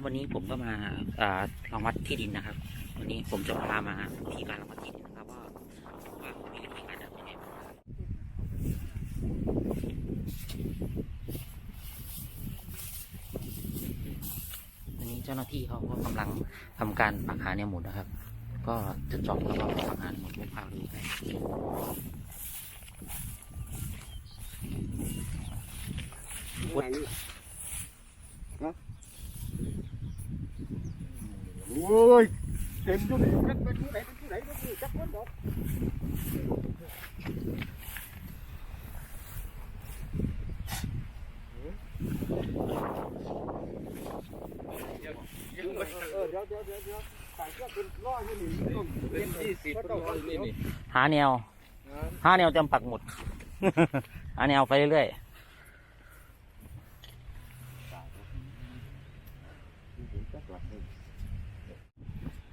ครับวันนี้ผมก็มาลองวัดที่ดินนะครับ วันนี้ผมจะพามาที่การรังวัดที่ดินนะครับว่าว่ามีวิธีการทำยังไงบ้างครับวันนี้เจ้าหน้าที่เขาก็กำลังทำการปักหาแนวหมุดนะครับ ก็จะจาะแล้วก็ปักหาแนวหมุดพวกพาดูให้วุฒิโอ้ยเต็มอยู่นี่นเป็นที่ไหนเป็นที่ไหนเป็นที่จักคนดอกเออเดี๋ยวเดี๋ยวเดี๋ยวเดี๋ยวใส่เสื้อเป็นร้ออยู่นี่ต้นเป็นยี่สิบเป็นร้อนี่นี่หาแนวหาแนวจำปักหมดหาแนวไปเรื่อยๆ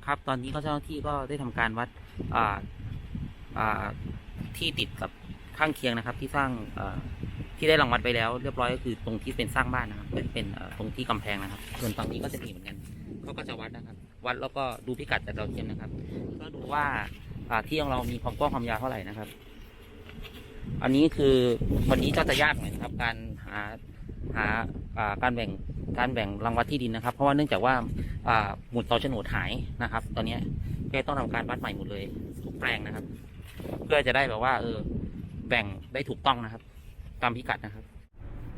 ครับ ตอนนี้ก็เจ้าหน้าที่ก็ได้ทำการวัดอ่าอ่าที่ติดกับข้างเคียงนะครับ ที่สร้างอ่าที่ได้รางวัดไปแล้ว เรียบร้อยก็คือตรงที่เป็นสร้างบ้านนะครับเป็นเป็นตรงที่กำแพงนะครับ ส่วนฝั่งนี้ก็จะมีเหมือนกันเขาก็จะวัดนะครับ วัดแล้วก็ดูพิกัดจากดาวเทียมนะครับ ก็ดูว่าอาที่ของเรามีความกว้างความยาวเท่าไหร่นะครับ อันนี้คือวันนี้ก็จะยากหน่อยนะครับ การหาหาการแบ่ง การแบ่งรางวัลที่ดินนะครับ เพราะว่าเนื่องจากว่าหมุดต่อโฉนดหายนะครับ ตอนนี้ก็ต้องทำการวัดใหม่หมดเลยทุกแปลงนะครับ เพื่อจะได้แบบว่า เออ แบ่งได้ถูกต้องนะครับ ตามพิกัดนะครับ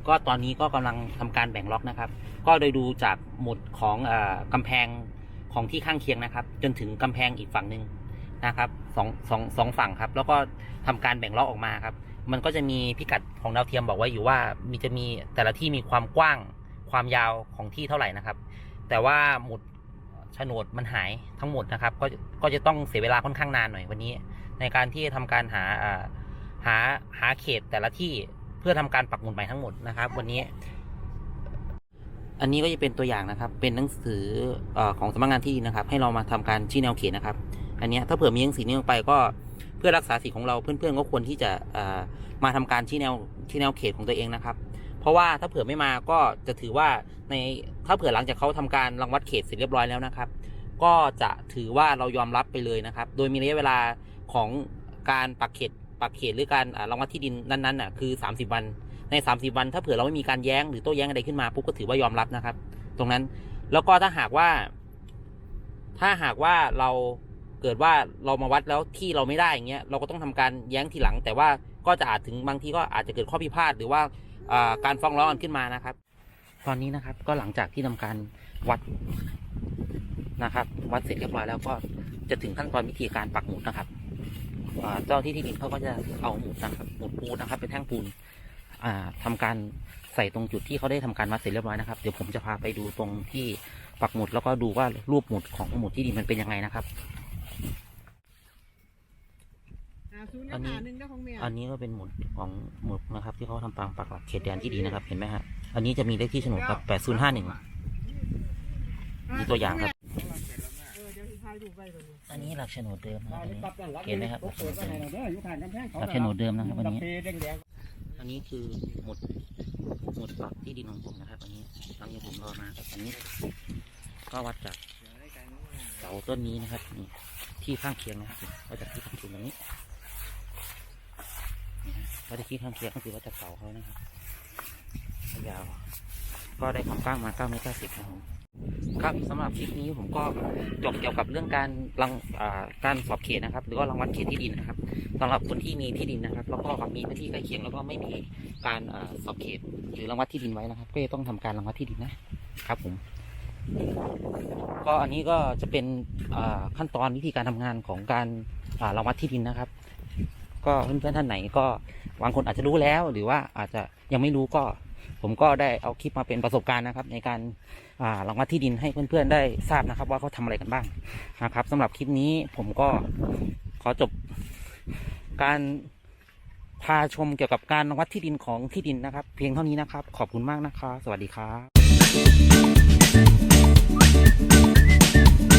ก็ตอนนี้ก็กำลังทำการแบ่งล็อกนะครับ ก็โดยดูจากหมุดของออกำแพงของที่ข้างเคียงนะครับ จนถึงกำแพงอีกฝั่งหนึ่งนะครับสองสองสองฝั่งครับ แล้วก็ทำการแบ่งล็อกออกมาครับ มันก็จะมีพิกัดของดาวเทียมบอกไว้อยู่ว่ามีจะมีแต่ละที่มีความกว้าง ความยาวของที่เท่าไหร่นะครับ แต่ว่าหมุดโฉนดมันหายทั้งหมดนะครับ ก็ก็จะต้องเสียเวลาค่อนข้างนานหน่อยวันนี้ ในการที่จะทำการหาหาหาเขตแต่ละที่เพื่อทำการปักหมุดใหม่ทั้งหมดนะครับ วันนี้ อันนี้ก็จะเป็นตัวอย่างนะครับ เป็นหนังสืออของสำนักงานที่นะครับ ให้เรามาทำการชี้แนวเขตนะครับ อันนี้ถ้าเผื่อมีหนังสือนี้ลงไปก็เพื่อรักษาสิทธิ์ของเราเพื่อนๆก็ควรที่จะมาทำการชี้แนวชี้แนวเขตของตัวเองนะครับ ราะว่าถ้าเผื่อไม่มาก็จะถือว่าในถ้าเผื่อหลังจากเขาทำการรังวัดเขตเสร็จเรียบร้อยแล้วนะครับ ก็จะถือว่าเรายอมรับไปเลยนะครับ โดยมีระยะเวลาของการปักเขตปักเขตหรือการอ่ารังวัดที่ดินนั้นๆน่ะคือ 30 วันใน 30 วัน ถ้าเผื่อเราไม่มีการแย้งหรือโต้แย้งอะไรขึ้นมาปุ๊บก็ถือว่ายอมรับนะครับ ตรงนั้นแล้วก็ถ้าหากว่า ถ้าหากว่าเราเกิดว่าเรามาวัดแล้วที่เราไม่ได้อย่างเงี้ยเราก็ต้องทำการแย้งทีหลัง แต่ว่าก็จะอาจถึงบางทีก็อาจจะเกิดข้อพิพาทหรือว่า การฟ้องร้องกันขึ้นมานะครับ ตอนนี้นะครับก็หลังจากที่ทำการวัดนะครับ วัดเสร็จเรียบร้อยแล้วก็จะถึงขั้นตอนวิธีการปักหมุดนะครับเจ้าที่ที่ดินเขาก็จะเอาหมุดนะครับหมุดปูนนะครับ เป็นแท่งปูนอ่าทำการใส่ตรงจุดที่เขาได้ทำการวัดเสร็จเรียบร้อยนะครับเดี๋ยวผมจะพาไปดูตรงที่ปักหมุดแล้วก็ดูว่ารูปหมุดของหมุดที่ดินมันเป็นยังไงนะครับ อันนี้หนึ่งได้ของเมียอันนี้ก็เป็นหมุดของหมุดนะครับ ที่เขาทำปางปักหลักเขตแดนที่ดีนะครับ เห็นไหมฮะ อันนี้จะมีเลขที่โฉนดครับแปดศูนย์ห้าหนึ่งมีตัวอย่างครับ เออเดี๋ยวสิพาดูไปก่อนอันนี้หลักโฉนดเดิมนะครับอันนี้เห็นไหมครับเปิดไปไหนเด้ออยู่ผ่านกำแพงเขาหลักโฉนดเดิมนะครับอันนี้แดงอันนี้คือหมุดหมุดปักที่ดินของผมนะครับ อันนี้ตั้งที่ผมรอมาครับอันนี้ ก็วัดจากเสาต้นนี้นะครับนี่ที่ข้างเคียงนะครับวัดจากที่ข้างเคียงตรงนี้ นี่ฮะวัดจาที่ข้างเคียงก็คือวัดจากเสาเขานะครับยาวก็ได้ความกว้างมา9เมตร90ครับผมครับสำหรับคลิปนี้ผมก็จบเกี่ยวกับเรื่องการรังอ่าการสอบเขตนะครับ หรือว่ารังวัดเขตที่ดินนะครับสำหรับคนที่มีที่ดินนะครับ แล้วก็มีพื้นที่ใกล้เคียงแล้วก็ไม่มีการสอบเขต หรือรังวัดที่ดินไว้นะครับ ก็ต้องทำการรังวัดที่ดินนะครับผมก็อันนี้ก็จะเป็นขั้นตอนวิธีการทำงานของการอ่ารังวัดที่ดินนะครับ ก็เพื่อนๆท่านไหนก็บางคนอาจจะรู้แล้ว หรือว่าอาจจะยังไม่รู้ก็ ผมก็ได้เอาคลิปมาเป็นประสบการณ์นะครับ ในการอ่ารังวัดที่ดินให้เพื่อนๆได้ทราบนะครับ ว่าเขาทำอะไรกันบ้างนะครับสำหรับคลิปนี้ผมก็ขอจบการพาชมเกี่ยวกับการวัดที่ดินของที่ดินนะครับ เพียงเท่านี้นะครับ ขอบคุณมากนะครับสวัสดีครับ